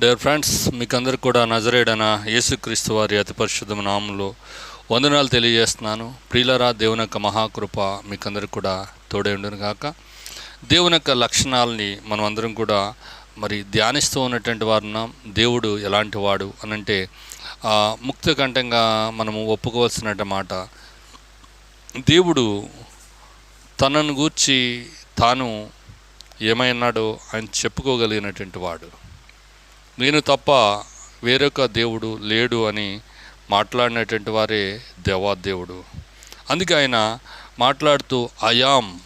Dare friends మీకందరికి కూడా నజరేడన యేసుక్రీస్తు వారి అతి పరిశుద్ధ నామంలో వందనాలు తెలియజేస్తున్నాను. ప్రియులరా దేవుని యొక్క మహాకృప మీకందరికి కూడా తోడే ఉండును కాక దేవుని యొక్క లక్షణాలని మనం అందరం కూడా మరి ధ్యానిస్తూ ఉన్నటువంటి వారున్నాం దేవుడు ఎలాంటి వాడు అనంటే ఆ, కంఠంగా మనము ఒప్పుకోవాల్సిన మాట. దేవుడు తనను గూర్చి తాను ఏమైనాడో ఆయన చెప్పుకోగలిగినటువంటి వాడు. నేను తప్ప వేరొక దేవుడు లేడు అని మాట్లాడినటువంటి వారే దేవాదేవుడు. అందుకే ఆయన మాట్లాడుతూ అయాం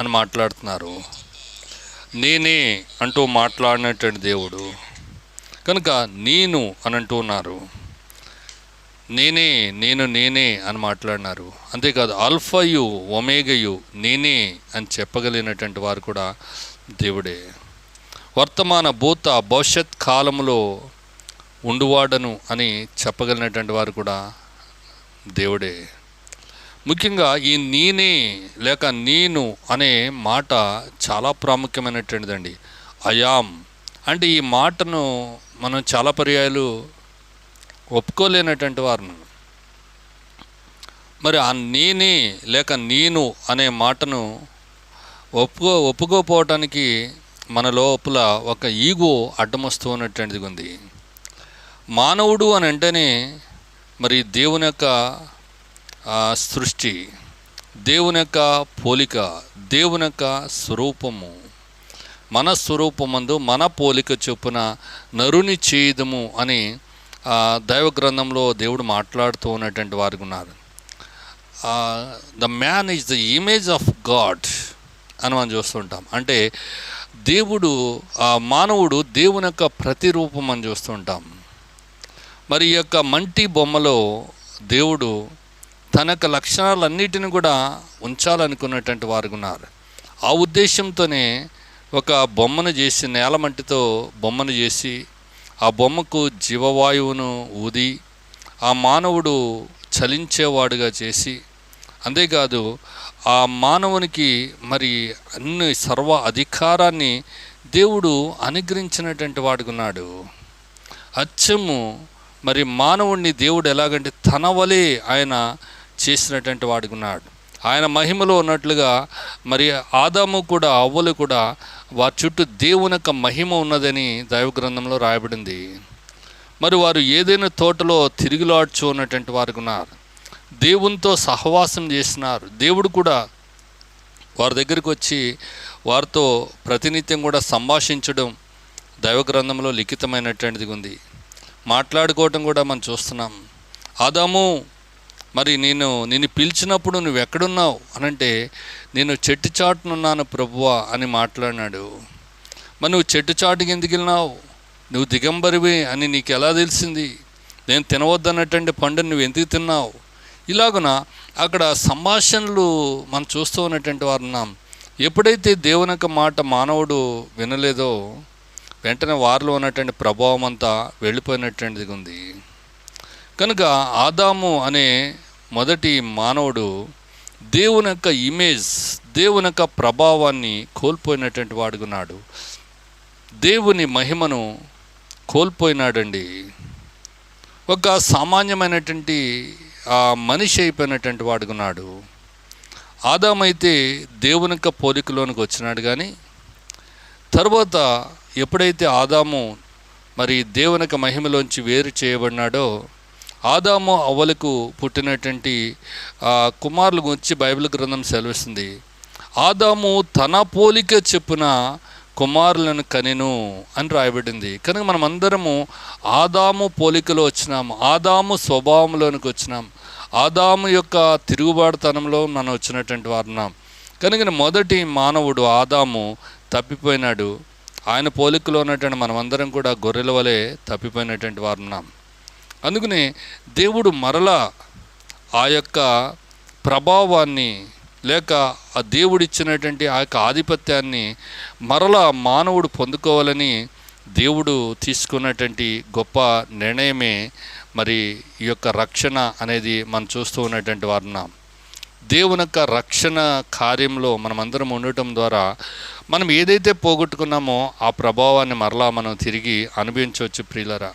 అని మాట్లాడుతున్నారు. నేనే అంటూ మాట్లాడినటువంటి దేవుడు. కనుక నేను అని అంటూ ఉన్నారు. నేనే నేను నేనే అని మాట్లాడినారు. అంతేకాదు ఆల్ఫాయు ఒమేగయు నేనే అని చెప్పగలిగినటువంటి వారు కూడా దేవుడే. వర్తమాన భూత భవిష్యత్ కాలంలో ఉండువాడను అని చెప్పగలిగినటువంటి వారు కూడా దేవుడే. ముఖ్యంగా ఈ నేనే లేక నేను అనే మాట చాలా ప్రాముఖ్యమైనటువంటిదండి. అయాం అంటే ఈ మాటను మనం చాలా పర్యాయాలు ఒప్పుకోలేనటువంటి వారు. మరి ఆ నేనే లేక నేను అనే మాటను ఒప్పుకో ఒప్పుకోపోవటానికి మన లోపల ఒక ఈగో అడ్డమస్తూ ఉన్నటువంటిది ఉంది. మానవుడు అని అంటేనే మరి దేవుని యొక్క సృష్టి దేవుని యొక్క పోలిక దేవుని యొక్క స్వరూపము. మన స్వరూపమందు మన పోలిక చొప్పున నరుని చేయదము అని దైవ గ్రంథంలో దేవుడు మాట్లాడుతూ ఉన్నటువంటి వారు ఉన్నారు. The man is the image of God అని మనం చూస్తుంటాం అంటే దేవుడు ఆ మానవుడు దేవుని యొక్క ప్రతిరూపం అని చూస్తుంటాం మరి ఈ యొక్క మంటి బొమ్మలో దేవుడు తన యొక్క లక్షణాలన్నిటిని కూడా ఉంచాలనుకున్నటువంటి వారు ఉన్నారు. ఆ ఉద్దేశంతోనే ఒక బొమ్మను చేసి నేలమంటితో బొమ్మను చేసి ఆ బొమ్మకు జీవవాయువును ఊది ఆ మానవుడు చలించేవాడుగా చేసి అంతేకాదు ఆ మానవునికి మరి అన్ని సర్వ అధికారాన్ని దేవుడు అనుగ్రహించినటువంటి వాడుకున్నాడు అచ్చము మరి మానవుణ్ణి దేవుడు ఎలాగంటే తన వలె ఆయన చేసినటువంటి వాడుకున్నాడు ఆయన మహిమలో ఉన్నట్లుగా మరి ఆదాము కూడా అవ్వలు కూడా వారి చుట్టూ దేవుని యొక్క మహిమ ఉన్నదని దైవ గ్రంథంలో రాయబడింది. మరి వారు ఏదైనా తోటలో తిరుగులాడ్చు ఉన్నటువంటి వారు ఉన్నారు. దేవునితో సహవాసం చేసినారు. దేవుడు కూడా వారి దగ్గరికి వచ్చి వారితో ప్రతినిత్యం కూడా సంభాషించడం దైవ గ్రంథంలో లిఖితమైనటువంటిది ఉంది. మాట్లాడుకోవటం కూడా మనం చూస్తున్నాం. ఆదాము మరి నేను నిన్ను పిలిచినప్పుడు నువ్వు ఎక్కడున్నావు? అనంటే నేను చెట్టు చాటునున్నాను ప్రభువా అని మాట్లాడినాడు. మరి నువ్వు చెట్టు చాటుకి ఎందుకు వెళ్ళినావు? నువ్వు దిగంబరివి అని నీకు ఎలా తెలిసింది? నేను తినవద్దన్నటువంటి పండుని నువ్వు ఎందుకు తిన్నావు? ఇలాగున అక్కడ సంభాషణలు మనం చూస్తూ ఉన్నటువంటి వారు ఉన్నాం ఎప్పుడైతే దేవుని యొక్క మాట మానవుడు వినలేదో వెంటనే వారిలో ఉన్నటువంటి ప్రభావం అంతా వెళ్ళిపోయినటువంటిది ఉంది. కనుక ఆదాము అనే మొదటి మానవుడు దేవుని యొక్క ఇమేజ్ దేవుని యొక్క ప్రభావాన్ని కోల్పోయినటువంటి వాడుకున్నాడు దేవుని మహిమను కోల్పోయినాడండి. ఒక సామాన్యమైనటువంటి ఆ మనిషి అయిపోయినటువంటి వాడుకున్నాడు ఆదామైతే దేవుని యొక్క పోలికలోనికి వచ్చినాడు కానీ తర్వాత ఎప్పుడైతే ఆదాము మరి దేవుని యొక్క మహిమలోంచి వేరు చేయబడినాడో ఆదాము అవ్వలకు పుట్టినటువంటి కుమారుల గురించి బైబిల్ గ్రంథం సెలవిస్తుంది. ఆదాము తన పోలిక చెప్పున కుమారులను కనెను అని రాయబడింది. కనుక మనం అందరము ఆదాము పోలికలో వచ్చినాము. ఆదాము స్వభావంలోనికి వచ్చినాం. ఆదాము యొక్క తిరుగుబాటుతనంలో మనం వచ్చినటువంటి వారున్నాం కనుక మొదటి మానవుడు ఆదాము తప్పిపోయినాడు. ఆయన పోలికలో ఉన్నటువంటి మనమందరం కూడా గొర్రెల వలె తప్పిపోయినటువంటి వారున్నాం అందుకని దేవుడు మరలా ఆ యొక్క ప్రభావాన్ని లేక ఆ దేవుడిచ్చినటువంటి ఆ యొక్క ఆధిపత్యాన్ని మరలా మానవుడు పొందుకోవాలని దేవుడు తీసుకున్నటువంటి గొప్ప నిర్ణయమే మరి ఈ యొక్క రక్షణ అనేది మనం చూస్తూ ఉన్నటువంటి వారున్నాం దేవుని యొక్క రక్షణ కార్యంలో మనమందరం ఉండటం ద్వారా మనం ఏదైతే పోగొట్టుకున్నామో ఆ ప్రభావాన్ని మరలా మనం తిరిగి అనుభవించవచ్చు ప్రియులరా.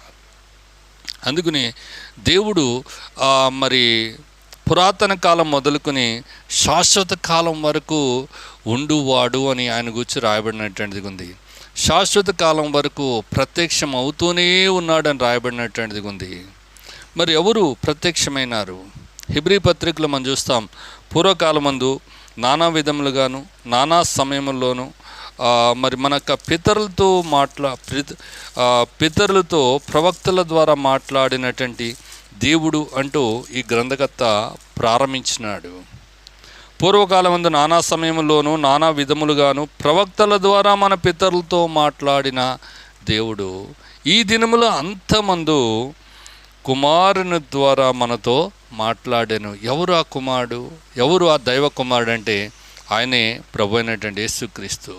అందుకని దేవుడు మరి పురాతన కాలం మొదలుకొని శాశ్వత కాలం వరకు ఉండువాడు అని ఆయన గురించి రాయబడినటువంటిది ఉంది. శాశ్వత కాలం వరకు ప్రత్యక్షం అవుతూనే ఉన్నాడని రాయబడినటువంటిది ఉంది. మరి ఎవరు ప్రత్యక్షమైనారు? హిబ్రీ పత్రికలు మనం చూస్తాం పూర్వకాలమందు నానా విధములుగాను నానా సమయంలోనూ మరి మన యొక్క పితరులతో మాట్లా పితరులతో ప్రవక్తల ద్వారా మాట్లాడినటువంటి దేవుడు అంటూ ఈ గ్రంథకర్త ప్రారంభించినాడు. పూర్వకాలమందు నానా సమయంలోనూ నానా విధములుగాను ప్రవక్తల ద్వారా మన పితరులతో మాట్లాడిన దేవుడు. ఈ దినములో అంతమందు కుమారుని ద్వారా మనతో మాట్లాడాను. ఎవరు ఆ కుమారుడు? ఎవరు ఆ దైవ కుమారుడు అంటే? ఆయనే ప్రభు అయినటువంటి యేసుక్రీస్తు.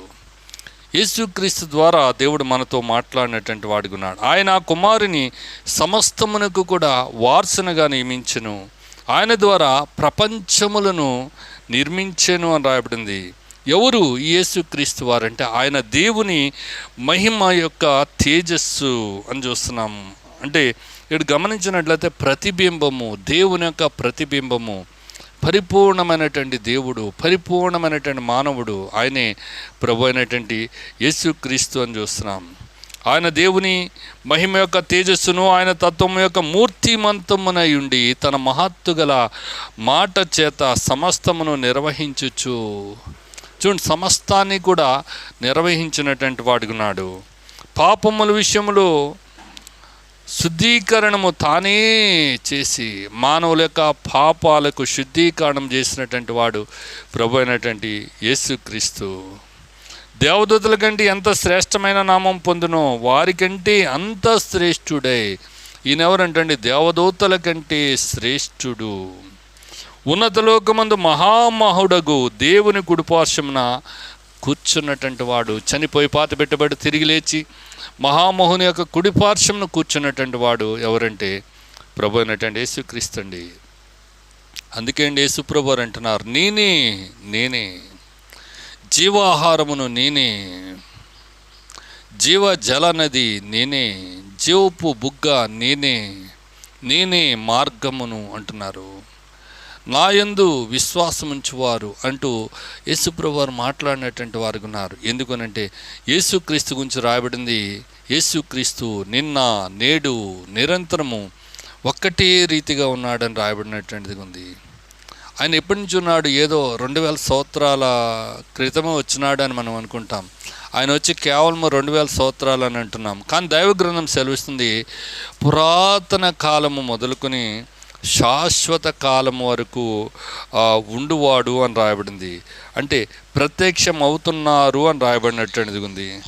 యేసుక్రీస్తు ద్వారా దేవుడు మనతో మాట్లాడినటువంటి వాడిగా ఉన్నాడు. ఆయన ఆ కుమారుని సమస్తమునకు కూడా వారసునగా నియమించను. ఆయన ద్వారా ప్రపంచములను నిర్మించెను అని రాయబడింది. ఎవరు యేసుక్రీస్తు వారంటే? ఆయన దేవుని మహిమ యొక్క తేజస్సు అని చూస్తున్నాం. అంటే ఇక్కడ గమనించినట్లయితే ప్రతిబింబము దేవుని యొక్క ప్రతిబింబము పరిపూర్ణమైనటువంటి దేవుడు పరిపూర్ణమైనటువంటి మానవుడు ఆయనే ప్రభు అయినటువంటి యేసుక్రీస్తు అని చూస్తున్నాం. ఆయన దేవుని మహిమ యొక్క తేజస్సును ఆయన తత్వం యొక్క మూర్తిమంతమునై ఉండి తన మహత్తు గల మాట చేత సమస్తమును నిర్వహించుచు. చూడండి సమస్తాన్ని కూడా నిర్వహించినటువంటి వాడుకున్నాడు పాపముల విషయంలో శుద్ధీకరణము తానే చేసి మానవుల యొక్క పాపాలకు శుద్ధీకరణం చేసినటువంటి వాడు ప్రభు అయినటువంటి యేసుక్రీస్తు దేవదూతల కంటే ఎంత శ్రేష్టమైన నామం పొందునో వారికంటే అంత శ్రేష్ఠుడై. ఈయనెవరంటండి? దేవదూతల కంటే శ్రేష్ఠుడు. ఉన్నత లోకమందు మహామహుడగు దేవుని కుడిపార్శ్వమున కూర్చున్నటువంటి వాడు చనిపోయి పాత పెట్టబడి తిరిగి లేచి మహామోహుని యొక్క కుడిపార్శ్వమును కూర్చున్నటువంటి వాడు ఎవరంటే ప్రభు అయినటువంటి యేసుక్రీస్తు అండి. అందుకే అండి యేసుప్రభు అంటున్నారు నేనే నేనే జీవాహారమును నేనే జీవ జల నది నేనే జీవపు బుగ్గ నేనే నేనే మార్గమును అంటున్నారు. నాయందు విశ్వాసముంచువారు అంటూ యేసుప్రభు వారు మాట్లాడినటువంటి వారు ఉన్నారు. ఎందుకనంటే యేసుక్రీస్తు గురించి రాయబడింది యేసుక్రీస్తు నిన్న నేడు నిరంతరము ఒక్కటే రీతిగా ఉన్నాడని రాయబడినటువంటిది ఉంది. ఆయన ఎప్పటి నుంచి ఉన్నాడు? ఏదో రెండు వేల సంవత్సరాల క్రితమే వచ్చినాడు అని మనం అనుకుంటాం. ఆయన వచ్చి కేవలం రెండు వేల సంవత్సరాలు అని అంటున్నాం. కానీ దైవ గ్రంథం సెలవిస్తుంది పురాతన కాలము మొదలుకొని శాశ్వత కాలం వరకు ఉండువాడు అని రాయబడింది. అంటే ప్రత్యక్షం అవుతున్నారు అని రాయబడినటువంటిది ఉంది.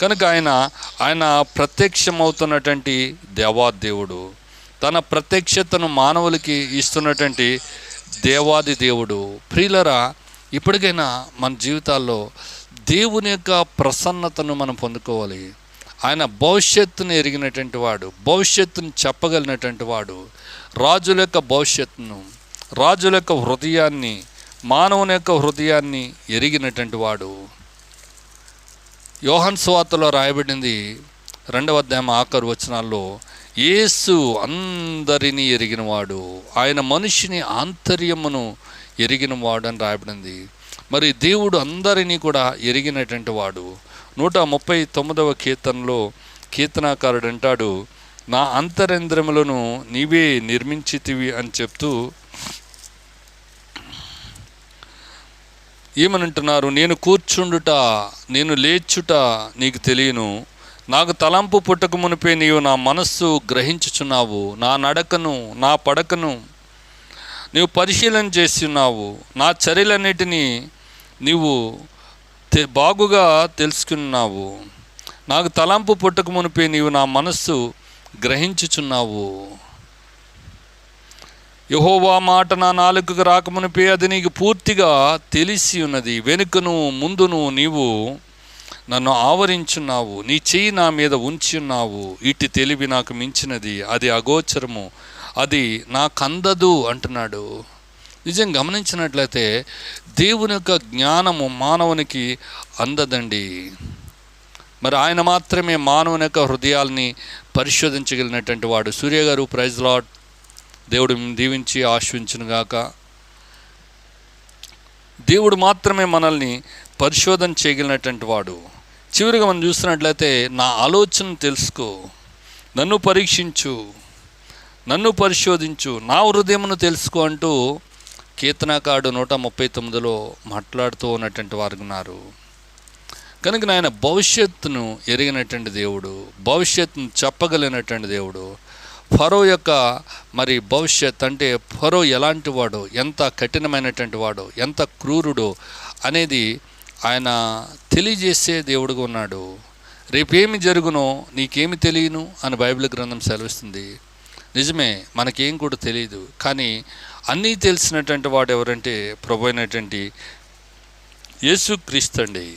కనుక ఆయన ఆయన ప్రత్యక్షమవుతున్నటువంటి దేవాదేవుడు తన ప్రత్యక్షతను మానవులకి ఇస్తున్నటువంటి దేవాది దేవుడు. ప్రియులరా ఇప్పటికైనా మన జీవితాల్లో దేవుని యొక్క ప్రసన్నతను మనం పొందుకోవాలి. ఆయన భవిష్యత్తును ఎరిగినటువంటి వాడు భవిష్యత్తును చెప్పగలిగినటువంటి వాడు. రాజుల యొక్క భవిష్యత్తును రాజుల యొక్క హృదయాన్ని మానవుని యొక్క హృదయాన్ని ఎరిగినటువంటి వాడు. యోహన్ స్వార్తలో రాయబడింది రెండవ అధ్యాయం ఆఖరు వచనాల్లో యేసు అందరినీ ఎరిగినవాడు ఆయన మనిషిని ఆంతర్యమును ఎరిగినవాడు అని రాయబడింది. మరి దేవుడు అందరినీ కూడా ఎరిగినటువంటి వాడు. నూట ముప్పై తొమ్మిదవ కీర్తనలో కీర్తనాకారుడు అంటాడు నా అంతరంధ్రములను నీవే నిర్మించితివి అని చెప్తూ ఏమనంటున్నారు? నేను కూర్చుండుట నేను లేచుట నీకు తెలియను. నాకు తలంపు పుట్టక మునిపే నీవు నా మనస్సు గ్రహించుచున్నావు. నా నడకను నా పడకను నీవు పరిశీలన చేస్తున్నావు. నా చర్యలన్నిటినీ నీవు తె బాగుగా తెలుసుకున్నావు. నాకు తలంపు పుట్టక మునిపే నీవు నా మనస్సు గ్రహించుచున్నావు. యహోవా మాట నా నాలుకకు రాకమునిపే అది నీకు పూర్తిగా తెలిసి ఉన్నది వెనుకను ముందును నీవు నన్ను ఆవరించున్నావు. నీ చెయ్యి నా మీద ఉంచి ఉన్నావు ఇటు తెలివి నాకు మించినది. అది అగోచరము. అది నాకందదు అంటున్నాడు. నిజం గమనించినట్లయితే దేవుని యొక్క జ్ఞానము మానవునికి అందదండి. మరి ఆయన మాత్రమే మానవుని యొక్క హృదయాల్ని పరిశోధించగలిగినటువంటి వాడు. సూర్య గారు ప్రైజ్ లాట్ దేవుడు దీవించి ఆశ్వించును గాక. దేవుడు మాత్రమే మనల్ని పరిశోధన చేయగలిగినటువంటి వాడు. చివరిగా మనం చూస్తున్నట్లయితే నా ఆలోచన తెలుసుకో. నన్ను పరీక్షించు. నన్ను పరిశోధించు. నా హృదయమును తెలుసుకో అంటూ కీర్తనాకాడు నూట ముప్పై తొమ్మిదిలో మాట్లాడుతూ ఉన్నటువంటి వారు ఉన్నారు. కనుక నాయన భవిష్యత్తును ఎరిగినటువంటి దేవుడు భవిష్యత్తును చెప్పగలిగినటువంటి దేవుడు ఫరో యొక్క మరి భవిష్యత్ అంటే ఫరో ఎలాంటి వాడు ఎంత కఠినమైనటువంటి వాడు ఎంత క్రూరుడు అనేది ఆయన తెలియజేసే దేవుడుగా ఉన్నాడు. రేపేమి జరుగునో నీకేమి తెలియను అని బైబిల్ గ్రంథం సెలవిస్తుంది. నిజమే మనకేం కూడా తెలియదు. కానీ అన్నీ తెలిసినటువంటి వాడు ఎవరంటే ప్రభు అయినటువంటి యేసుక్రీస్తు అండి.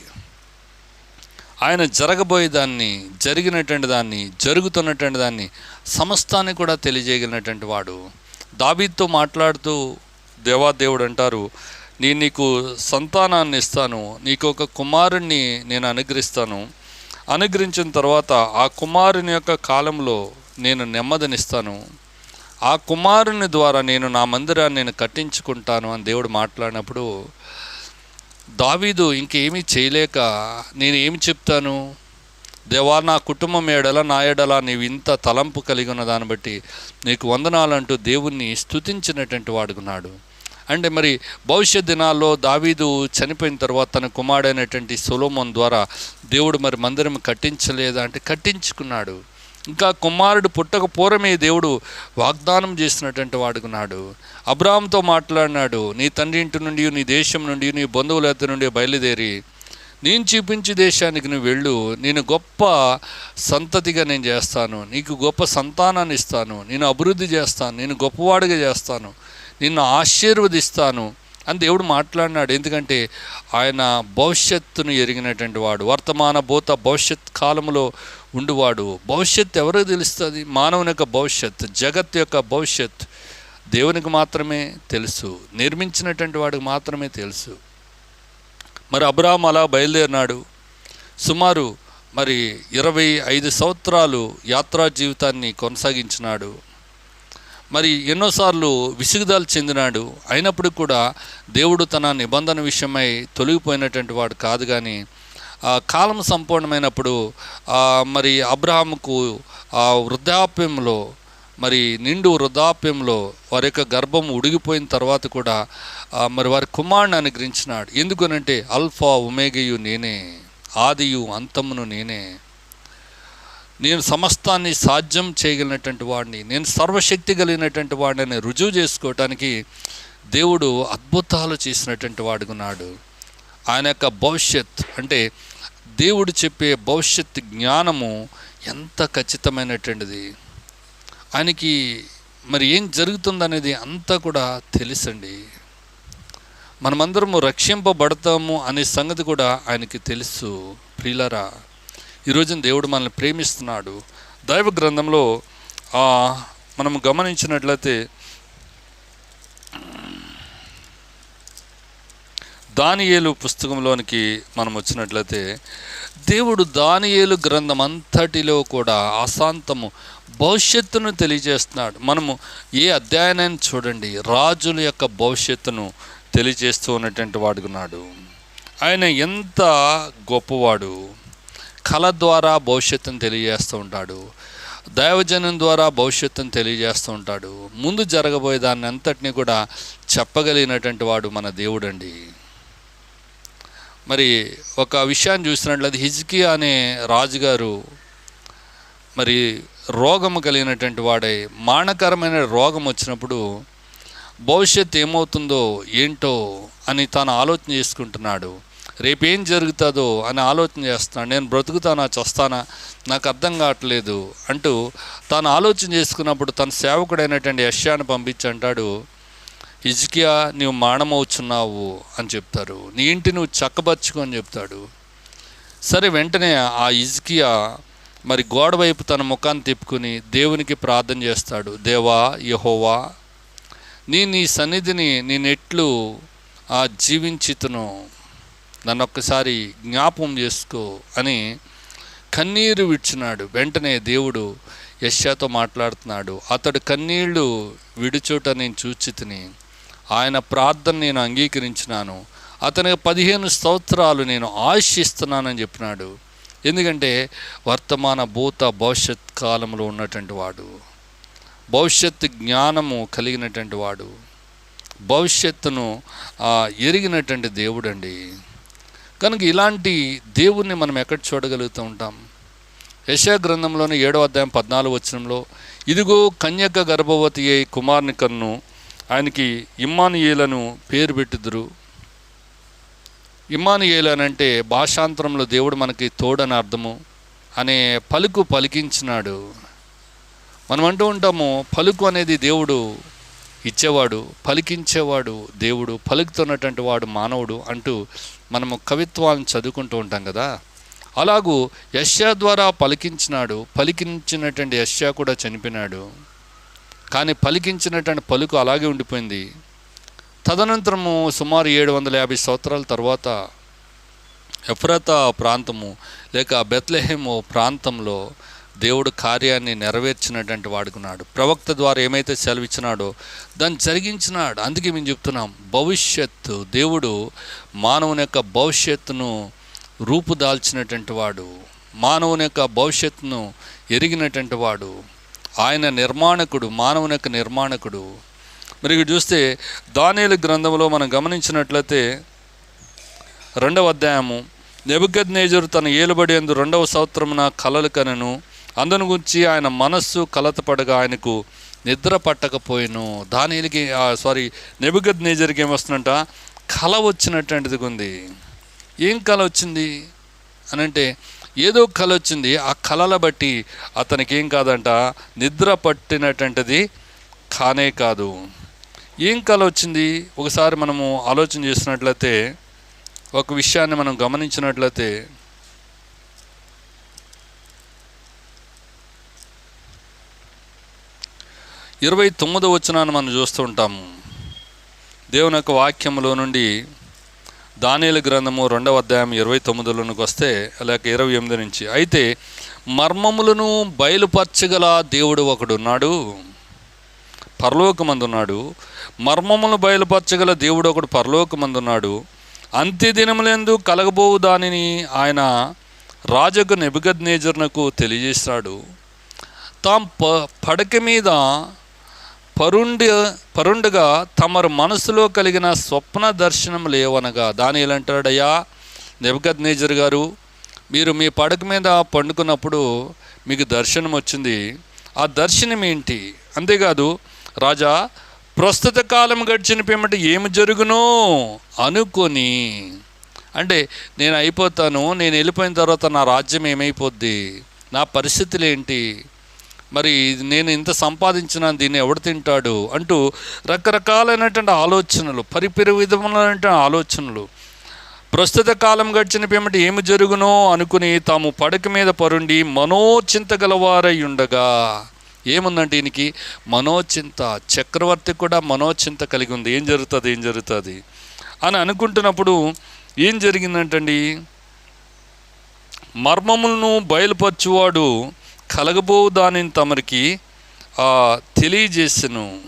ఆయన జరగబోయే దాన్ని జరిగినటువంటి దాన్ని జరుగుతున్నటువంటి దాన్ని సమస్తాన్ని కూడా తెలియజేయగలిగినటువంటి వాడు. దాబీతో మాట్లాడుతూ దేవాదేవుడు అంటారు నేను నీకు సంతానాన్ని ఇస్తాను నీకు ఒక కుమారుణ్ణి నేను అనుగ్రహిస్తాను. అనుగ్రహించిన తర్వాత ఆ కుమారుని యొక్క కాలంలో నేను నెమ్మదినిస్తాను. ఆ కుమారుని ద్వారా నేను నా మందిరాన్ని నేను కట్టించుకుంటాను అని దేవుడు మాట్లాడినప్పుడు దావీదు ఇంకేమీ చేయలేక నేను ఏమి చెప్తాను? దేవా నా కుటుంబం ఏడల నా ఏడల నీవు ఇంత తలంపు కలిగి ఉన్న దాన్ని బట్టి నీకు వందనాలంటూ దేవుణ్ణి స్తుతించినటువంటి వాడుకున్నాడు అంటే మరి భవిష్యత్ దినాల్లో దావీదు చనిపోయిన తర్వాత తన కుమారుడైనటువంటి సొలోమోన్ ద్వారా దేవుడు మరి మందిరం కట్టించలేదా అంటే కట్టించుకున్నాడు. ఇంకా కుమారుడు పుట్టక పూర్వమే దేవుడు వాగ్దానం చేసినటువంటి వాడుకున్నాడు అబ్రాహాంతో మాట్లాడినాడు నీ తండ్రి ఇంటి నుండి నీ దేశం నుండి నీ బంధువుల యొద్ద నుండి బయలుదేరి. నేను చూపించి దేశానికి నువ్వు వెళ్ళు. నేను గొప్ప సంతతిగా నేను చేస్తాను. నీకు గొప్ప సంతానాన్ని ఇస్తాను. నేను అభివృద్ధి చేస్తాను. నేను గొప్పవాడిగా చేస్తాను. నిన్ను ఆశీర్వదిస్తాను. అని దేవుడు మాట్లాడినాడు. ఎందుకంటే ఆయన భవిష్యత్తును ఎరిగినటువంటి వాడు వర్తమాన భూత భవిష్యత్ కాలంలో ఉండువాడు. భవిష్యత్తు ఎవరికి తెలుస్తుంది? మానవుని యొక్క భవిష్యత్ జగత్ యొక్క భవిష్యత్ దేవునికి మాత్రమే తెలుసు. నిర్మించినటువంటి వాడికి మాత్రమే తెలుసు. మరి అబ్రాహం అలా బయలుదేరినాడు. సుమారు మరి ఇరవై ఐదు సంవత్సరాలు యాత్రా జీవితాన్ని కొనసాగించినాడు. మరి ఎన్నోసార్లు విసుగుదాలు చెందినాడు. అయినప్పుడు కూడా దేవుడు తన నిబంధన విషయమై తొలగిపోయినటువంటి వాడు కాదు కానీ ఆ కాలం సంపూర్ణమైనప్పుడు మరి అబ్రహాముకు ఆ వృద్ధాప్యంలో మరి నిండు వృద్ధాప్యంలో వారి యొక్క గర్భం ఉడిగిపోయిన తర్వాత కూడా మరి వారి కుమారుని అనుగ్రహించినాడు. ఎందుకనంటే అల్ఫా ఉమేగయు నేనే ఆదియు అంతమును నేనే. నేను సమస్తాన్ని సాధ్యం చేయగలిగినటువంటి వాడిని నేను సర్వశక్తి కలిగినటువంటి వాడిని రుజువు చేసుకోవటానికి దేవుడు అద్భుతాలు చేసినటువంటి వాడుకున్నాడు ఆయన యొక్క భవిష్యత్ అంటే దేవుడు చెప్పే భవిష్యత్ జ్ఞానము ఎంత ఖచ్చితమైనటువంటిది? ఆయనకి మరి ఏం జరుగుతుందనేది అంతా కూడా తెలుసండి. మనమందరము రక్షింపబడతాము అనే సంగతి కూడా ఆయనకి తెలుసు. ప్రియులరా ఈరోజు దేవుడు మనల్ని ప్రేమిస్తున్నాడు. దైవ గ్రంథంలో మనం గమనించినట్లయితే దానియేలు పుస్తకంలోనికి మనం వచ్చినట్లయితే దేవుడు దానియేలు గ్రంథం అంతటిలో కూడా అశాంతము భవిష్యత్తును తెలియజేస్తున్నాడు. మనము ఏ అధ్యయనాన్ని చూడండి రాజుల యొక్క భవిష్యత్తును తెలియజేస్తూ ఉన్నటువంటి వాడుకున్నాడు ఆయన ఎంత గొప్పవాడు. కళ ద్వారా భవిష్యత్తును తెలియజేస్తూ ఉంటాడు. దైవజనం ద్వారా భవిష్యత్తును తెలియజేస్తూ ఉంటాడు. ముందు జరగబోయే దాన్ని అంతటిని కూడా చెప్పగలిగినటువంటి వాడు మన దేవుడండి. మరి ఒక విషయాన్ని చూసినట్లయితే హిజ్కియా అనే రాజుగారు మరి రోగము కలిగినటువంటి వాడై మానకరమైన రోగం వచ్చినప్పుడు భవిష్యత్తు ఏమవుతుందో ఏంటో అని తాను ఆలోచన చేసుకుంటున్నాడు. రేపేం జరుగుతుందో అని ఆలోచన చేస్తున్నాడు. నేను బ్రతుకుతానా చస్తానా? నాకు అర్థం కావట్లేదు అంటూ తాను ఆలోచన చేసుకున్నప్పుడు తన సేవకుడైనటువంటి యష్యాను పంపించి అంటాడు ఇజ్కియా నీవు మానమవుచున్నావు అని చెప్తారు. నీ ఇంటి నువ్వు చక్కబరుచుకో అని చెప్తాడు. సరే వెంటనే ఆ ఇజ్కియా మరి గోడ వైపు తన ముఖాన్ని తిప్పుకుని దేవునికి ప్రార్థన చేస్తాడు. దేవా యహోవా నీ నీ సన్నిధిని నేనెట్లు ఆ జీవించితును. నన్ను ఒక్కసారి జ్ఞాపం చేసుకో అని కన్నీరు విడిచినాడు. వెంటనే దేవుడు యశ్యాతో మాట్లాడుతున్నాడు. అతడు కన్నీళ్ళు విడిచోట నేను చూచి తిని ఆయన ప్రార్థన నేను అంగీకరించినాను. అతనికి పదిహేను స్తోత్రాలు నేను ఆశిస్తున్నానని చెప్పినాడు. ఎందుకంటే వర్తమాన భూత భవిష్యత్ కాలంలో ఉన్నటువంటి వాడు. భవిష్యత్తు జ్ఞానము కలిగినటువంటి వాడు. భవిష్యత్తును ఎరిగినటువంటి దేవుడండి. కనుక ఇలాంటి దేవుణ్ణి మనం ఎక్కడ చూడగలుగుతూ ఉంటాం? యశా గ్రంథంలోని ఏడో అధ్యాయం పద్నాలుగు వచనంలో ఇదిగో కన్యక గర్భవతి అయి కుమార్ని కన్ను ఆయనకి ఇమ్మానుయేలను పేరు పెట్టుదురు. ఇమ్మానుయేలు అని అంటే భాషాంతరంలో దేవుడు మనకి తోడని అర్థము అనే పలుకు పలికించినాడు. మనం అంటూ ఉంటాము పలుకు అనేది దేవుడు ఇచ్చేవాడు పలికించేవాడు దేవుడు పలుకుతున్నటువంటి వాడు మానవుడు అంటూ మనము కవిత్వాలను చదువుకుంటూ ఉంటాం కదా. అలాగూ యష్యా ద్వారా పలికించినాడు పలికించినటువంటి యష్యా కూడా చనిపోయినాడు. కానీ పలికించినటువంటి పలుకు అలాగే ఉండిపోయింది. తదనంతరము సుమారు ఏడు వందల యాభై సంవత్సరాల తర్వాత ఎఫ్రతా ప్రాంతము లేక బెత్లెహేము ప్రాంతంలో దేవుడు కార్యాన్ని నెరవేర్చినటువంటి వాడుకున్నాడు. ప్రవక్త ద్వారా ఏమైతే సెలవిచ్చినాడో దాన్ని జరిగించినాడు. అందుకే మేము చెప్తున్నాం భవిష్యత్తు దేవుడు మానవుని యొక్క భవిష్యత్తును రూపుదాల్చినటువంటి వాడు. మానవుని యొక్క భవిష్యత్తును ఎరిగినటువంటి వాడు. ఆయన నిర్మాణకుడు మానవుని యొక్క నిర్మాణకుడు. మరి చూస్తే దానియేలు గ్రంథంలో మనం గమనించినట్లయితే రెండవ అధ్యాయము నెబుగద్ నేజరు తన ఏలుబడి అందు రెండవ సంవత్సరమున కలలు కనను. అందును గురించి ఆయన మనస్సు కలతపడగా ఆయనకు నిద్ర పట్టకపోయాను. దానికి సారీ నెబుగద్ నేజర్కి ఏమొస్తుందంట? కళ వచ్చినటువంటిది ఉంది. ఏం కళ వచ్చింది? అని అంటే ఏదో కళ వచ్చింది. ఆ కళల బట్టి అతనికి ఏం కాదంట? నిద్ర పట్టినటువంటిది కానే కాదు. ఏం కళ వచ్చింది? ఒకసారి మనము ఆలోచన చేసినట్లయితే ఒక విషయాన్ని మనం గమనించినట్లయితే ఇరవై తొమ్మిదో వచనాన్ని మనం చూస్తూ ఉంటాము. దేవుని యొక్క వాక్యంలో నుండి దానిల గ్రంథము రెండవ అధ్యాయం ఇరవై తొమ్మిదిలోనికి వస్తే అలాగే ఇరవై ఎనిమిది నుంచి అయితే మర్మములను బయలుపరచగల దేవుడు ఒకడు ఉన్నాడు. పరలోకమందున్నాడు. మర్మములను బయలుపరచగల దేవుడు ఒకడు పరలోకమందున్నాడు. అంత్యదినములందు కలగబోవు దానిని ఆయన రాజుకు నెబుగద్నేజర్నకు తెలియజేస్తాడు. తాం ప పడక మీద పరుండి పరుండగా తమరు మనసులో కలిగిన స్వప్న దర్శనం లేవనగా దాని అంటాడయ్యా నేజర్ గారు మీరు మీ పడక మీద పండుకున్నప్పుడు మీకు దర్శనం వచ్చింది. ఆ దర్శనం ఏంటి? అంతేకాదు రాజా ప్రస్తుత కాలం గడిచిన పిమ్మట ఏమి జరుగునో? అనుకొని అంటే నేను అయిపోతాను నేను వెళ్ళిపోయిన తర్వాత నా రాజ్యం ఏమైపోద్ది? నా పరిస్థితులు ఏంటి? మరి నేను ఇంత సంపాదించిన దీన్ని ఎవడు తింటాడు అంటూ రకరకాలైనటువంటి ఆలోచనలు పరిపిరి విధములైనటువంటి ఆలోచనలు. ప్రస్తుత కాలం గడిచిన పేమెంట్ ఏమి జరుగునో అనుకుని తాము పడక మీద పరుండి మనోచింత గలవారై ఉండగా ఏముందంటే ఈయనకి? మనోచింత చక్రవర్తి కూడా మనోచింత కలిగి ఉంది. ఏం జరుగుతుంది ఏం జరుగుతుంది? అని అనుకుంటున్నప్పుడు ఏం జరిగిందంటండి? మర్మములను బయలుపరచువాడు కలగబో దానిని తమరికి తెలియజేసను.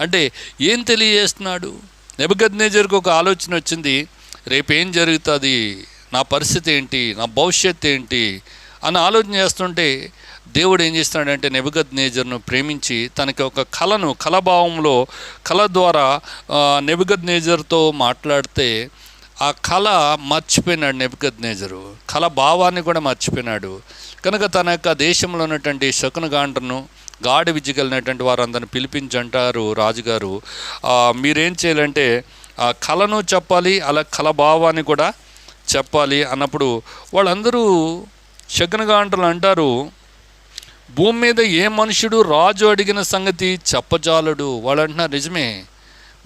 అంటే ఏం తెలియజేస్తున్నాడు? నెబద్నేజర్కి ఒక ఆలోచన వచ్చింది. రేపు ఏం జరుగుతుంది? నా పరిస్థితి ఏంటి? నా భవిష్యత్ ఏంటి? అని ఆలోచన చేస్తుంటే దేవుడు ఏం చేస్తున్నాడంటే నెబద్ నేజర్ను ప్రేమించి తనకి ఒక కళను కళభావంలో కళ ద్వారా నెబద్ నేజర్తో మాట్లాడితే ఆ కళ మర్చిపోయినాడు నెబద్ నేజరు కళ భావాన్ని కూడా మర్చిపోయినాడు. కనుక తన యొక్క దేశంలో ఉన్నటువంటి శకునగాండ్రను గాడి విజ్జగలిగినటువంటి వారు వారందరిని పిలిపించి అంటారు రాజుగారు మీరేం చేయాలంటే ఆ కళను చెప్పాలి అలా కళ భావాన్ని కూడా చెప్పాలి అన్నప్పుడు వాళ్ళందరూ శకునగాండ్రలు అంటారు భూమి మీద ఏ మనుషుడు రాజు అడిగిన సంగతి చెప్పజాలడు. వాళ్ళు అంటున్నారు నిజమే.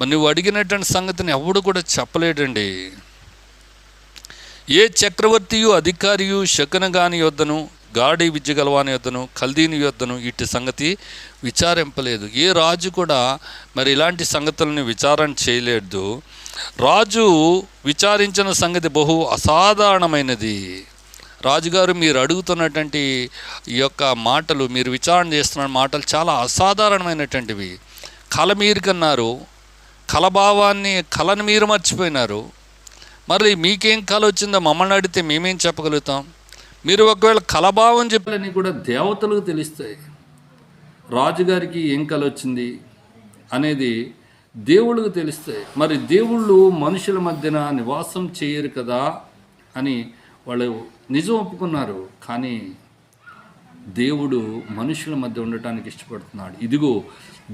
మరి నువ్వు అడిగినటువంటి సంగతిని ఎవడు కూడా చెప్పలేడండి. ఏ చక్రవర్తియు అధికారియు శకునగాని యొద్దను గాడి విద్య గలవాని యొద్దను కల్దీని యొద్దను ఇట్టి సంగతి విచారింపలేదు. ఏ రాజు కూడా మరి ఇలాంటి సంగతులను విచారణ చేయలేదు. రాజు విచారించిన సంగతి బహు అసాధారణమైనది. రాజుగారు మీరు అడుగుతున్నటువంటి ఈ యొక్క మాటలు మీరు విచారణ చేస్తున్న మాటలు చాలా అసాధారణమైనటువంటివి. కళ కలభావాన్ని కళను మీరు మర్చిపోయినారు. మరి మీకేం కళ వచ్చిందో మమ్మల్ని అడిగితే మేమేం చెప్పగలుగుతాం? మీరు ఒకవేళ కలభావం చెప్పాలని కూడా దేవతలకు తెలుస్తాయి రాజుగారికి ఏం కళ వచ్చింది అనేది దేవుళ్ళకు తెలుస్తాయి మరి దేవుళ్ళు మనుషుల మధ్యన నివాసం చేయరు కదా అని వాళ్ళు నిజం ఒప్పుకున్నారు. కానీ దేవుడు మనుషుల మధ్య ఉండటానికి ఇష్టపడుతున్నాడు. ఇదిగో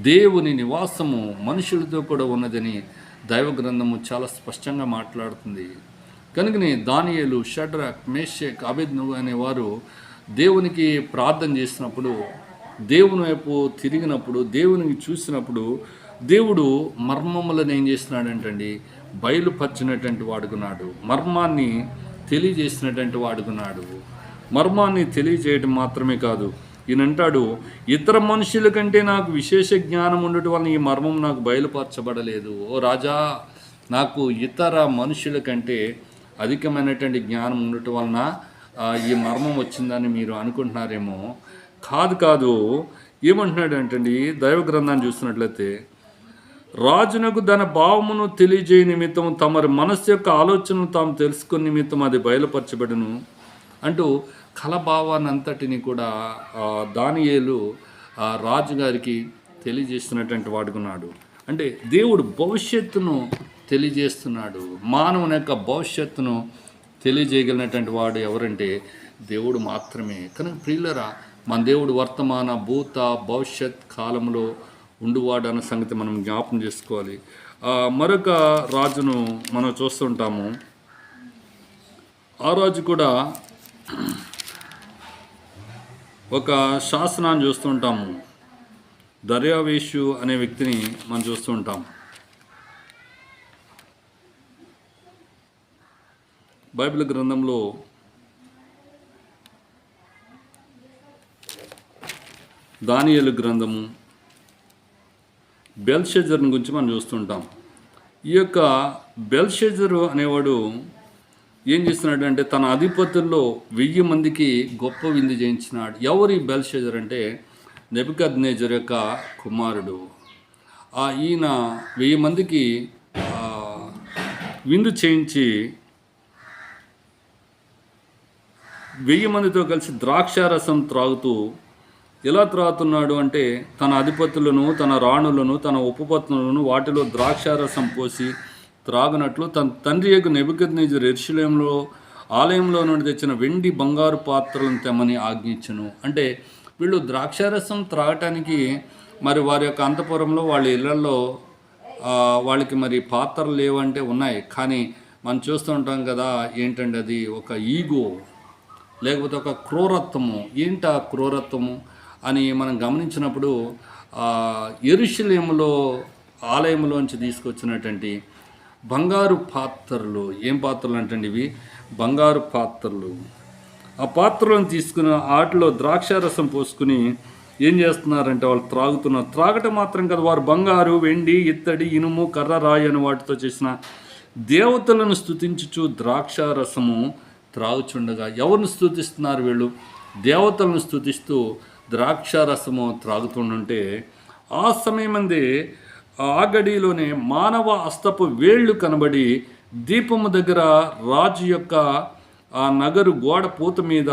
దేవుని నివాసము మనుషులతో కూడా ఉన్నదని దైవ గ్రంథము చాలా స్పష్టంగా మాట్లాడుతుంది. కనుకనే దానియేలు షడ్రక్ మేషక్ అబెద్ను అనేవారు దేవునికి ప్రార్థన చేసినప్పుడు దేవుని వైపు తిరిగినప్పుడు దేవునికి చూసినప్పుడు దేవుడు మర్మములను ఏం చేసినాడంటండి బయలుపరిచినటువంటి వాడుకున్నాడు మర్మాన్ని తెలియజేసినటువంటి వాడుకున్నాడు మర్మాన్ని తెలియజేయడం మాత్రమే కాదు ఈయన అంటాడు ఇతర మనుషుల కంటే నాకు విశేష జ్ఞానం ఉండటం వలన ఈ మర్మం నాకు బయలుపరచబడలేదు. ఓ రాజా నాకు ఇతర మనుషుల కంటే అధికమైనటువంటి జ్ఞానం ఉండటం వలన ఈ మర్మం వచ్చిందని మీరు అనుకుంటున్నారేమో. కాదు కాదు. ఏమంటున్నాడు అంటండి దైవ గ్రంథాన్ని చూస్తున్నట్లయితే రాజునకు తన భావమును తెలియజేయ నిమిత్తం తమరి మనస్సు యొక్క ఆలోచనలు తాము తెలుసుకుని నిమిత్తం అది బయలుపరచబడును. అంటూ కలభావాన్ని అంతటిని కూడా దానియేలు రాజుగారికి తెలియజేస్తున్నటువంటి వాడుకున్నాడు. అంటే దేవుడు భవిష్యత్తును తెలియజేస్తున్నాడు. మానవుని యొక్క భవిష్యత్తును తెలియజేయగలిగినటువంటి వాడు ఎవరంటే దేవుడు మాత్రమే. కనుక ప్రియులరా మన దేవుడు వర్తమాన భూత భవిష్యత్ కాలంలో ఉండువాడు అన్న సంగతి మనం జ్ఞాపం చేసుకోవాలి. మరొక రాజును మనం చూస్తుంటాము. ఆ రాజు కూడా ఒక శాసనాన్ని చూస్తుంటాము. దర్యావేషు అనే వ్యక్తిని మనం చూస్తూ ఉంటాం బైబిల్ గ్రంథంలో దానియలు గ్రంథము బెల్షెజర్ని గురించి మనం చూస్తుంటాం. ఈ యొక్క బెల్షెజరు అనేవాడు ఏం చేస్తున్నాడు అంటే తన అధిపతుల్లో వెయ్యి మందికి గొప్ప విందు చేయించినాడు. ఎవరు ఈ బెల్షెజర్ అంటే? నెబికద్ నేజర్ యొక్క కుమారుడు. ఆ ఈయన వెయ్యి మందికి విందు చేయించి వెయ్యి మందితో కలిసి ద్రాక్షారసం త్రాగుతూ ఎలా త్రాగుతున్నాడు అంటే తన అధిపతులను తన రాణులను తన ఉపపత్నులను వాటిలో ద్రాక్షారసం పోసి త్రాగునట్లు తన తండ్రి యొక్క నెబుకద్నేజర్ ఎరుషులేంలో ఆలయంలో నుండి తెచ్చిన వెండి బంగారు పాత్రలను తెమ్మని ఆజ్ఞించను. అంటే వీళ్ళు ద్రాక్షారసం త్రాగటానికి మరి వారి యొక్క అంతపురంలో వాళ్ళ ఇళ్ళలో వాళ్ళకి మరి పాత్రలు లేవంటే ఉన్నాయి. కానీ మనం చూస్తూ ఉంటాం కదా ఏంటంటే అది? ఒక ఈగో లేకపోతే ఒక క్రూరత్వము. ఏంటి ఆ క్రూరత్వము? అని మనం గమనించినప్పుడు ఎరుశలేములో ఆలయంలోంచి తీసుకొచ్చినటువంటి బంగారు పాత్రలు. ఏం పాత్రలు అంటే ఇవి? బంగారు పాత్రలు. ఆ పాత్రలను తీసుకుని వాటిలో ద్రాక్షారసం పోసుకుని ఏం చేస్తున్నారంటే వాళ్ళు త్రాగుతున్నారు. త్రాగటం మాత్రం కదా వారు బంగారు వెండి ఇత్తడి ఇనుము కర్ర రాయి అని వాటితో చేసిన దేవతలను స్తుతించుచు ద్రాక్షారసము త్రాగుచుండగా ఎవరిని స్థుతిస్తున్నారు వీళ్ళు? దేవతలను స్తుతిస్తూ ద్రాక్షారసము త్రాగుతుండుంటే ఆ సమయం అందే ఆగడిలోనే మానవ అస్తపు వేళ్ళు కనబడి దీపము దగ్గర రాజు యొక్క ఆ నగరు గోడ పూత మీద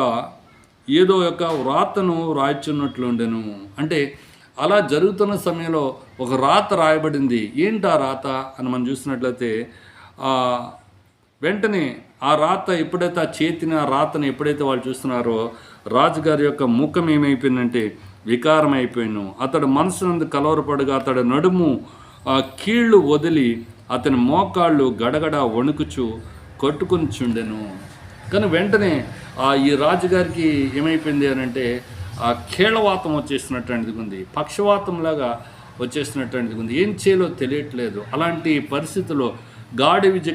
ఏదో యొక్క వ్రాతను రాయిచున్నట్లుండెను అంటే అలా జరుగుతున్న సమయంలో ఒక రాత రాయబడింది. ఏంటి ఆ రాత అని మనం చూసినట్లయితే వెంటనే ఆ రాత ఎప్పుడైతే ఆ చేతిని ఆ రాతను ఎప్పుడైతే వాళ్ళు చూస్తున్నారో రాజుగారి యొక్క ముఖం ఏమైపోయిందంటే వికారం అతడు మనసునందు కలవరపడగా అతడు నడుము కీళ్ళు వదిలి అతని మోకాళ్ళు గడగడ వణుకుచు కొట్టుకుని చుండెను కానీ వెంటనే ఈ రాజుగారికి ఏమైపోయింది అని అంటే ఆ కీళ్ళవాతం వచ్చేసినటువంటిది ఉంది. పక్షవాతంలాగా వచ్చేసినటువంటిది ఉంది. ఏం చేయాలో తెలియట్లేదు. అలాంటి పరిస్థితుల్లో గాడి విద్య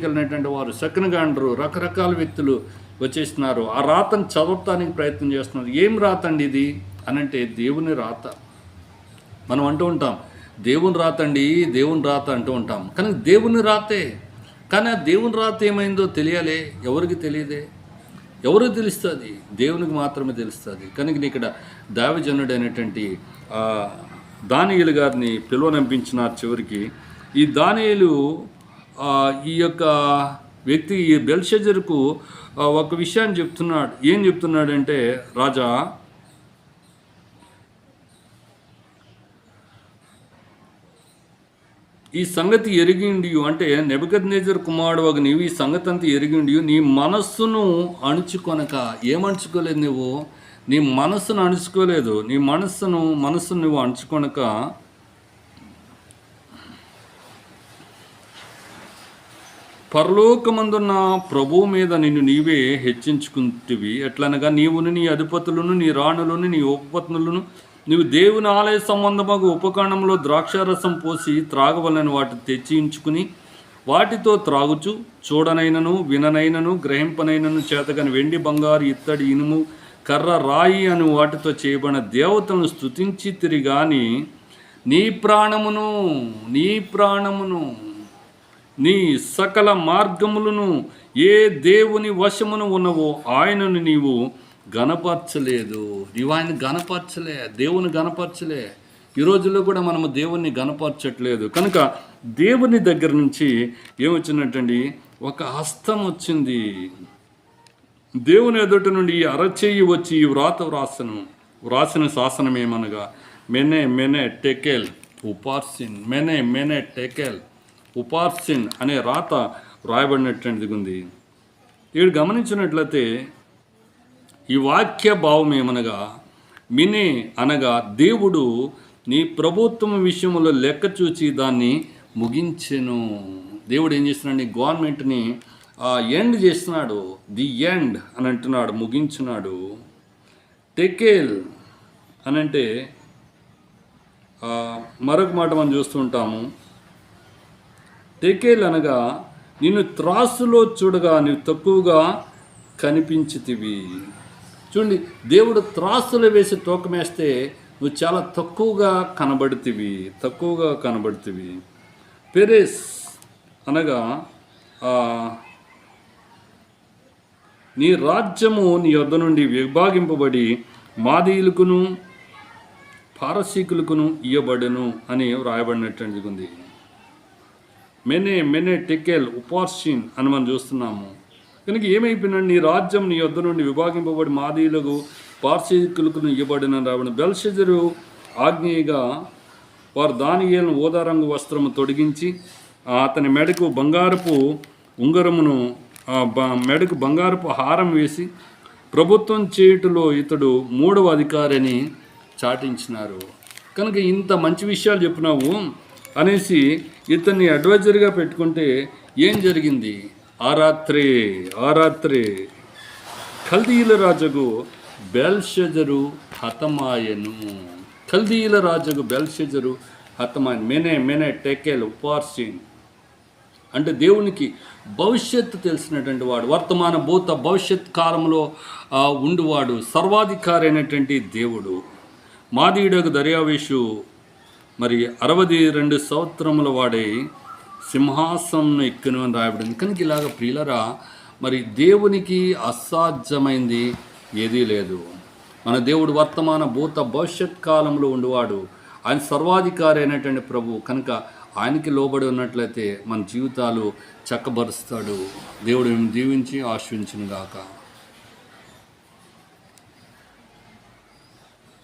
వారు సకనగాండ్రు రకరకాల వ్యక్తులు వచ్చేస్తున్నారు ఆ రాతను చదవటానికి ప్రయత్నం చేస్తున్నారు. ఏం రాతండి ఇది? అనంటే దేవుని రాత. మనం అంటూ ఉంటాం దేవుని రాత అండి దేవుని రాత అంటూ ఉంటాం. కానీ దేవుని రాతే. కానీ ఆ దేవుని రాత ఏమైందో తెలియాలే? ఎవరికి తెలియదే? ఎవరు తెలుస్తుంది? దేవునికి మాత్రమే తెలుస్తుంది. కనుక ఇక్కడ దావజనుడు అనేటువంటి దానియులు గారిని పిలువనంపించినారు చివరికి. ఈ దానియులు ఈ యొక్క వ్యక్తి ఈ బెల్షజర్కు ఒక విషయాన్ని చెప్తున్నాడు. ఏం చెప్తున్నాడంటే రాజా ఈ సంగతి ఎరిగిండియు అంటే నెబద్ కుమారుడు ఒక నీవు ఈ సంగతి అంతా ఎరిగిండియు నీ మనస్సును అణుచుకొనక ఏమణుచుకోలేదు నువ్వు నీ మనస్సును అణుచుకోలేదు నీ మనస్సును మనస్సును నువ్వు అణుచుకొనక పరలోకమందున్న ప్రభువు మీద నిన్ను నీవే హెచ్చించుకుంటివి. ఎట్లనగా నీవును నీ అధిపతులను నీ రాణులను నీ ఉపపత్నులను నీవు దేవుని ఆలయ సంబంధమగు ఉపకరణంలో ద్రాక్షారసం పోసి త్రాగవలని వాటి తెచ్చించుకుని వాటితో త్రాగుచు. చూడనైనను విననైనను గ్రహింపనైనను చేతగని వెండి బంగారు ఇత్తడి ఇనుము కర్ర రాయి అని వాటితో చేయబడిన దేవతలను స్తుతించి తిరిగాని నీ ప్రాణమును నీ ప్రాణమును నీ సకల మార్గములను ఏ దేవుని వశమును ఉన్నవో ఆయనను నీవు గనపరచలేదు నీవు ఆయన గనపరచలే దేవుని గనపరచలే ఈ రోజుల్లో కూడా మనము దేవుణ్ణి గనపరచట్లేదు కనుక దేవుని దగ్గర నుంచి ఏమొచ్చినట్టండి ఒక హస్తం వచ్చింది. దేవుని ఎదుట నుండి ఈ అరచేయి వచ్చి ఈ వ్రాత వ్రాసను వ్రాసిన శాసనం ఏమనగా? మెనే మెనే టెకెల్ ఉపార్సిన్. మెనే మెనే టెకెల్ ఉపార్సిన్ అనే రాత వ్రాయబడినటువంటిది ఉంది ఇక్కడ గమనించినట్లయితే ఈ వాక్య భావం ఏమనగా మినే అనగా దేవుడు నీ ప్రభుత్వం విషయంలో లెక్క చూచి దాన్ని ముగించెను. దేవుడు ఏం చేస్తున్నాడు? నీ గవర్నమెంట్ని ఎండ్ చేస్తున్నాడు. ది ఎండ్ అని అంటున్నాడు ముగించున్నాడు. టెకేల్ అని అంటే మరొక మాట మనం చూస్తుంటాము టెకేల్ అనగా నిన్ను త్రాసులో చూడగా నీవు తక్కువగా కనిపించితివి. చూడండి దేవుడు త్రాసులు వేసి తూకమేస్తే నువ్వు చాలా తక్కువగా కనబడుతివి తక్కువగా కనబడుతివి. పెరేస్ అనగా నీ రాజ్యము నీ యొద్ద నుండి విభాగింపబడి మాదీయులకును పారసీకులకును ఇవ్వబడును అని వ్రాయబడినట్టు ఉంది. మెనే మెనే టెకెల్ ఉపార్షిన్ అని మనం చూస్తున్నాము. కనుక ఏమైపోయినాడు? నీ రాజ్యం నీ యొద్ద నుండి విభాగింపబడి మాదీయులకు పార్సీకులకు ఇవ్వబడిన రావడం బెల్షజరు ఆగ్నేయగా వారు దానియేలను ఓదారంగు వస్త్రము తొడిగించి అతని మెడకు బంగారపు ఉంగరమును మెడకు బంగారపు హారం వేసి ప్రభుత్వం చేయుటలో ఇతడు మూడవ అధికారిని చాటించినారు. కనుక ఇంత మంచి విషయాలు చెప్పినావు అనేసి ఇతన్ని అడ్వైజర్గా పెట్టుకుంటే ఏం జరిగింది? ఆ ఆరాత్రి. ఆ కల్దీయుల రాజుకు బెల్షెజరు హతమాయను. కల్దీయుల రాజుకు బెల్షజరు హతమాయను. మెనే మెనే టెకెల్ ఉపార్సిన్. అంటే దేవునికి భవిష్యత్తు తెలిసినటువంటి వాడు వర్తమాన భూత భవిష్యత్ కాలంలో ఆ, ఉండువాడు సర్వాధికారి అయినటువంటి దేవుడు. మాదీయుడకు దర్యావేషు మరి అరవది రెండు సంవత్సరముల వాడై సింహాసనం ఎక్కను అని రాయబడింది. కనుక ఇలాగ ప్రియులరా? మరి దేవునికి అసాధ్యమైంది ఏదీ లేదు. మన దేవుడు వర్తమాన భూత భవిష్యత్ కాలంలో ఉండేవాడు. ఆయన సర్వాధికారి అయినటువంటి ప్రభు. కనుక ఆయనకి లోబడి ఉన్నట్లయితే మన జీవితాలు చక్కబరుస్తాడు. దేవుడు దీవించి ఆశ్రయించును గాక